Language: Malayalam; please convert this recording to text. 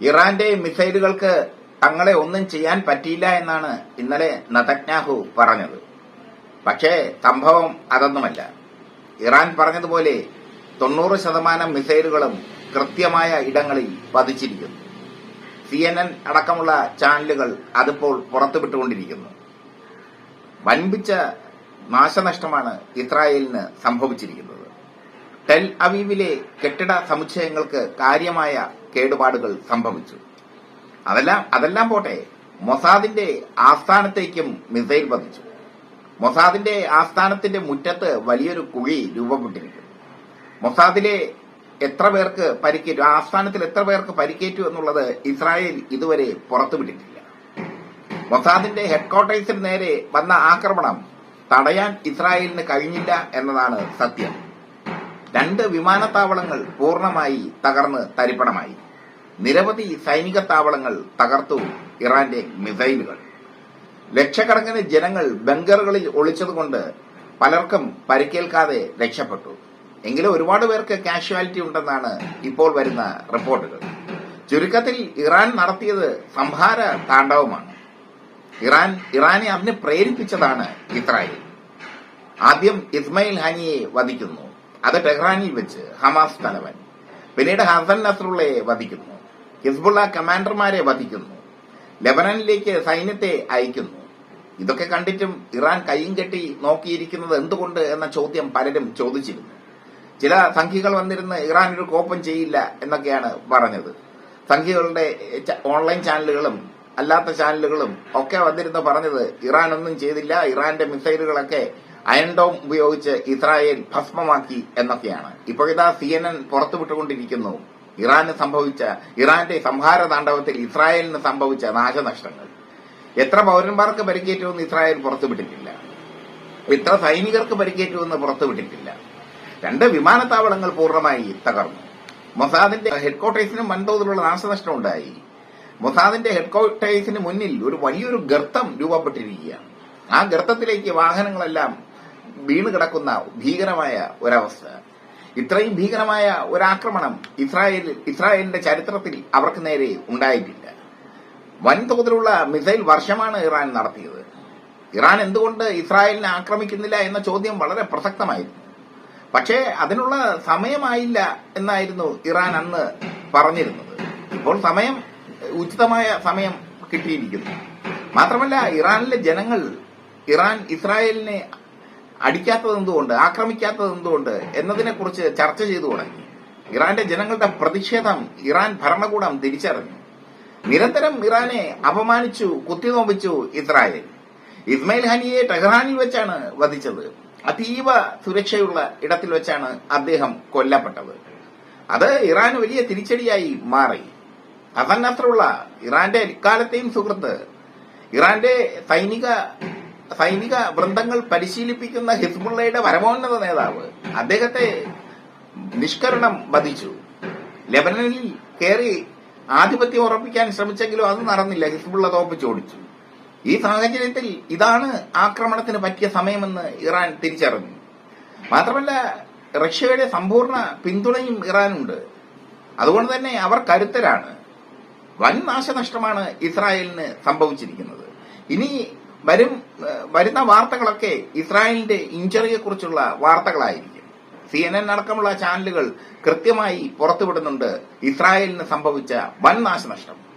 ഇറാന്റെ മിസൈലുകൾക്ക് തങ്ങളെ ഒന്നും ചെയ്യാൻ പറ്റിയില്ല എന്നാണ് ഇന്നലെ നതജ്ഞാഹു പറഞ്ഞത്. പക്ഷേ സംഭവം അതൊന്നുമല്ല. ഇറാൻ പറഞ്ഞതുപോലെ തൊണ്ണൂറ് ശതമാനം മിസൈലുകളും കൃത്യമായ ഇടങ്ങളിൽ പതിച്ചിരിക്കുന്നു. സി എൻ എൻ അടക്കമുള്ള ചാനലുകൾ അതിപ്പോൾ പുറത്തുവിട്ടുകൊണ്ടിരിക്കുന്നു. വൻപിച്ച നാശനഷ്ടമാണ് ഇസ്രായേലിന് സംഭവിച്ചിരിക്കുന്നത്. ടെൽ അവീവിലെ കെട്ടിട സമുച്ചയങ്ങൾക്ക് കാര്യമായ കേടുപാടുകൾ സംഭവിച്ചു. അതെല്ലാം അതെല്ലാം പോട്ടെ മൊസാദിന്റെ ആസ്ഥാനത്തേക്കും മിസൈൽ പതിച്ചു. മൊസാദിന്റെ ആസ്ഥാനത്തിന്റെ മുറ്റത്ത് വലിയൊരു കുഴി രൂപപ്പെട്ടിരിക്കും. മൊസാദിലെ എത്ര പേർക്ക് പരിക്കേറ്റു ആസ്ഥാനത്തിൽ എത്ര പേർക്ക് പരിക്കേറ്റു എന്നുള്ളത് ഇസ്രായേൽ ഇതുവരെ പുറത്തുവിട്ടിട്ടില്ല. മൊസാദിന്റെ ഹെഡ്ക്വാർട്ടേഴ്സിന് നേരെ വന്ന ആക്രമണം തടയാൻ ഇസ്രായേലിന് കഴിഞ്ഞില്ല എന്നതാണ് സത്യം. രണ്ട് വിമാനത്താവളങ്ങൾ പൂർണമായി തകർന്ന് തരിപ്പണമായി. നിരവധി സൈനിക താവളങ്ങൾ തകർത്തു ഇറാന്റെ മിസൈലുകൾ. ലക്ഷക്കണക്കിന് ജനങ്ങൾ ബങ്കറുകളിൽ ഒളിച്ചതുകൊണ്ട് പലർക്കും പരിക്കേൽക്കാതെ രക്ഷപ്പെട്ടു. എങ്കിലും ഒരുപാട് പേർക്ക് കാഷ്വാലിറ്റി ഉണ്ടെന്നാണ് ഇപ്പോൾ വരുന്ന റിപ്പോർട്ടുകൾ. ചുരുക്കത്തിൽ ഇറാൻ നടത്തിയത് സംഹാര താണ്ഡവമാണ്. ഇറാൻ ഇറാനെ അതിന് പ്രേരിപ്പിച്ചതാണ് ഇസ്രായേൽ. ആദ്യം ഇസ്മയിൽ ഹാനിയെ വധിക്കുന്നു. അത് ടെഹ്റാനിൽ വെച്ച് ഹമാസ് തലവൻ. പിന്നീട് ഹസൻ നസ്രുള്ളയെ വധിക്കുന്നു. ഹിസ്ബുള്ള കമാൻഡർമാരെ വധിക്കുന്നു. ലെബനനിലേക്ക് സൈന്യത്തെ അയക്കുന്നു. ഇതൊക്കെ കണ്ടിട്ടും ഇറാൻ കൈയും കെട്ടി നോക്കിയിരിക്കുന്നത് എന്തുകൊണ്ട് എന്ന ചോദ്യം പലരും ചോദിച്ചിരുന്നു. ചില സംഖ്യകൾ വന്നിരുന്ന് ഇറാൻ ഒരു കോപ്പം ചെയ്യില്ല എന്നൊക്കെയാണ് പറഞ്ഞത്. സംഖ്യകളുടെ ഓൺലൈൻ ചാനലുകളും അല്ലാത്ത ചാനലുകളും ഒക്കെ വന്നിരുന്ന് പറഞ്ഞത് ഇറാൻ ഒന്നും ചെയ്തില്ല ഇറാന്റെ മിസൈലുകളൊക്കെ അയൺഡോം ഉപയോഗിച്ച് ഇസ്രായേൽ ഭസ്മമാക്കി എന്നൊക്കെയാണ്. ഇപ്പോഴിതാ സി എൻ എൻ പുറത്തുവിട്ടുകൊണ്ടിരിക്കുന്നു. ഇറാന് സംഭവിച്ച ഇറാന്റെ സംഹാര താണ്ഡവത്തിൽ ഇസ്രായേലിന് സംഭവിച്ച നാശനഷ്ടങ്ങൾ. എത്ര പൗരന്മാർക്ക് പരിക്കേറ്റുമെന്ന് ഇസ്രായേൽ പുറത്തുവിട്ടിട്ടില്ല. എത്ര സൈനികർക്ക് പരിക്കേറ്റുമെന്ന് പുറത്തുവിട്ടിട്ടില്ല. രണ്ട് വിമാനത്താവളങ്ങൾ പൂർണമായി തകർന്നു. മൊസാദിന്റെ ഹെഡ്ക്വാർട്ടേഴ്സിനും വൻതോതിലുള്ള നാശനഷ്ടം ഉണ്ടായി മൊസാദിന്റെ ഹെഡ്ക്വാർട്ടേഴ്സിന് മുന്നിൽ ഒരു വലിയൊരു ഗർത്തം രൂപപ്പെട്ടിരിക്കുകയാണ്. ആ ഗർത്തത്തിലേക്ക് വാഹനങ്ങളെല്ലാം വീണ് കിടക്കുന്ന ഭീകരമായ ഒരവസ്ഥ. ഇത്രയും ഭീകരമായ ഒരാക്രമണം ഇസ്രായേൽ ഇസ്രായേലിന്റെ ചരിത്രത്തിൽ അവർക്ക് നേരെ ഉണ്ടായിട്ടില്ല. വൻതോതിലുള്ള മിസൈൽ വർഷമാണ് ഇറാൻ നടത്തിയത്. ഇറാൻ എന്തുകൊണ്ട് ഇസ്രായേലിനെ ആക്രമിക്കുന്നില്ല എന്ന ചോദ്യം വളരെ പ്രസക്തമായിരുന്നു. പക്ഷേ അതിനുള്ള സമയമായില്ല എന്നായിരുന്നു ഇറാൻ അന്ന് പറഞ്ഞിരുന്നത്. ഇപ്പോൾ സമയം ഉചിതമായ സമയം കിട്ടിയിരിക്കുന്നു. മാത്രമല്ല ഇറാനിലെ ജനങ്ങൾ ഇറാൻ ഇസ്രായേലിനെ അടിക്കാത്തത് എന്തുകൊണ്ട്? ആക്രമിക്കാത്തത് എന്തുകൊണ്ട്? എന്നതിനെക്കുറിച്ച് ചർച്ച ചെയ്തു തുടങ്ങി. ഇറാന്റെ ജനങ്ങളുടെ പ്രതിഷേധം ഇറാൻ ഭരണകൂടം തിരിച്ചറിഞ്ഞു. നിരന്തരം ഇറാനെ അപമാനിച്ചു കുത്തിനോമ്പിച്ചു ഇസ്രായേൽ. ഇസ്മയിൽ ഹനിയെ ടെഹ്റാനിൽ വെച്ചാണ് വധിച്ചത്. അതീവ സുരക്ഷയുള്ള ഇടത്തിൽ വെച്ചാണ് അദ്ദേഹം കൊല്ലപ്പെട്ടത്. അത് ഇറാൻ വലിയ തിരിച്ചടിയായി മാറി. നസ്രുള്ള ഇറാന്റെ എക്കാലത്തെയും സുഹൃത്ത് ഇറാന്റെ സൈനിക സൈനിക വൃന്ദങ്ങൾ പരിശീലിപ്പിക്കുന്ന ഹിസ്ബുള്ളയുടെ പരമോന്നത നേതാവ് അദ്ദേഹത്തെ നിഷ്കരണം വധിച്ചു. ലെബനനിൽ കയറി ആധിപത്യം ഉറപ്പിക്കാൻ ശ്രമിച്ചെങ്കിലും അത് നടന്നില്ല. ഹിസ്ബുള്ള തോപ്പിച്ചോടിച്ചു ഈ സാഹചര്യത്തിൽ ഇതാണ് ആക്രമണത്തിന് പറ്റിയ സമയമെന്ന് ഇറാൻ തിരിച്ചറിഞ്ഞു. മാത്രമല്ല റഷ്യയുടെ സമ്പൂർണ പിന്തുണയും ഇറാനുണ്ട്. അതുകൊണ്ട് തന്നെ അവർ കരുത്തരാണ്. വൻ നാശനഷ്ടമാണ് ഇസ്രായേലിന് സംഭവിച്ചിരിക്കുന്നത്. ഇനി വരും വരുന്ന വാർത്തകളൊക്കെ ഇസ്രായേലിന്റെ ഇഞ്ചറിയെ കുറിച്ചുള്ള വാർത്തകളായിരിക്കും. സി എൻ എൻ അടക്കമുള്ള ചാനലുകൾ കൃത്യമായി പുറത്തുവിടുന്നുണ്ട് ഇസ്രായേലിന് സംഭവിച്ച വൻ നാശനഷ്ടം.